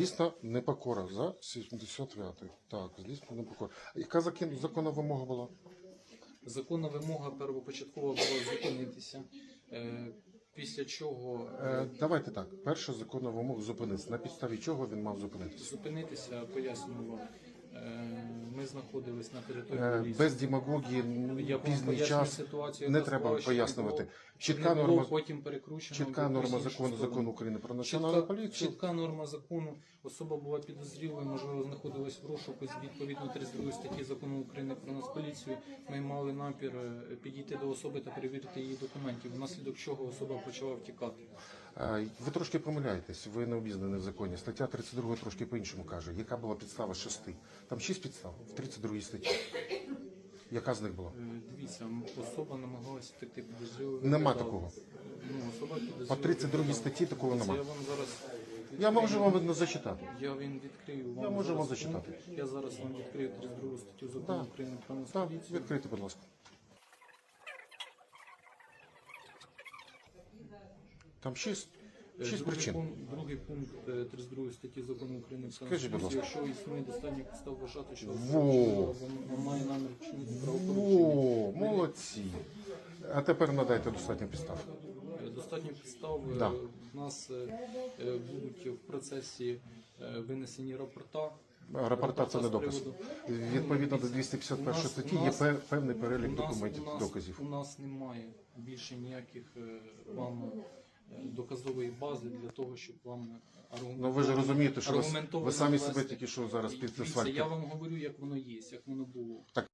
Злісна непокора за 75 Так, злісна непокора. Яка закін- законна вимога була? Законна вимога первопочаткова була зупинитися, е, після чого е, Е, давайте так. Перша законна вимога зупинитися. На підставі чого він мав зупинитися? зупинитися, пояснюю вам. Знаходились на території Е, лісу. без демагогії, Я вам пояснюю час. ситуацію, Не яка треба склалася, пояснювати. Чітка не було норма, потім перекручено. чітка в норма якусь закону, сторону. закону України про національну Чітка, поліцію. чітка норма закону. Особа була підозрілою, можливо, знаходилась в розшуку з відповідно 32 статті закону України про нас поліцію. Ми мали намір е, підійти до особи та перевірити її документів, внаслідок чого особа почала втікати. Е, Ви трошки помиляєтесь, ви не обізнані в законі. Стаття 32 трошки по-іншому каже. Яка була підстава шести? Там шість підстав в 32 статті. Яка з них була? Е, Дивіться, особа намагалася втекти підозрілою. Нема такого. Ну, особа підозрілою По 32 статті такого Це нема. я вам зараз Я можу вам зачитати. Я він відкрию вам. Я можу вам зараз зачитати. пункт. Я зараз вам відкрию 32 статтю закону Так. України про нас Так, поліцію. відкрийте, будь ласка. Там шість, шість другий причин. Пункт, другий пункт е, 32 статті закону України про Скажіть, будь ласка. якщо існує достатньо підстав вважати, що Во. особа має намір вчинити правопорушення. О, молодці. А тепер надайте достатньо підстав. Е, Достатньо підстав. е, Да. В нас е, е, будуть в процесі е, винесені рапорта. Рапорта це не з доказ. приводу- Відповідно до У 251 нас- статті є пе- певний перелік документів, у нас, доказів. У нас немає більше ніяких е, вам е, доказової бази для того, щоб вам аргументувати. Ну ви ж розумієте, що ви, ви самі себе тільки що зараз під Дивіться, асфальт. Я вам говорю, як воно є, як воно було. Так